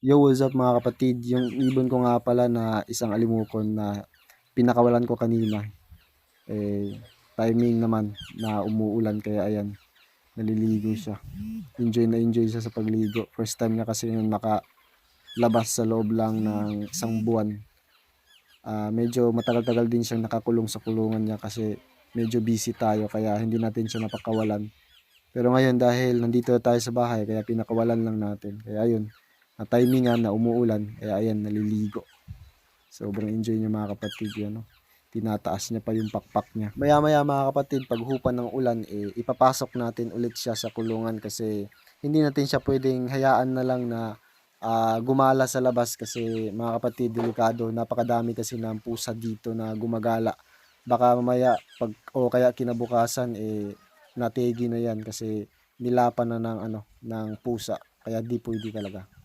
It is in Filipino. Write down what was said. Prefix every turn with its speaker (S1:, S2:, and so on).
S1: Yo, what's up mga kapatid? Yung ibon ko nga pala na isang alimukon na pinakawalan ko kanina. Eh, timing naman na umuulan kaya ayan, naliligo siya. Enjoy na enjoy siya sa pagligo. First time niya kasi yung nakalabas sa loob lang ng isang buwan. Ah, medyo matagal-tagal din siyang nakakulong sa kulungan niya kasi medyo busy tayo kaya hindi natin siya napakawalan. Pero ngayon dahil nandito tayo sa bahay kaya pinakawalan lang natin. Kaya ayun, na timingan na umuulan kaya ayan naliligo. Sobrang enjoy niya mga kapatid yan. No? Tinataas niya pa yung pakpak niya. Maya maya mga kapatid, pag hupan ng ulan, eh, ipapasok natin ulit siya sa kulungan kasi hindi natin siya pwedeng hayaan na lang na ah, gumala sa labas kasi mga kapatid, delikado. Napakadami kasi ng pusa dito na gumagala. Baka mamaya, pag, o kaya kinabukasan, eh, nategi na yan kasi nilapan na ng, ano, ng pusa. Kaya di pwede talaga.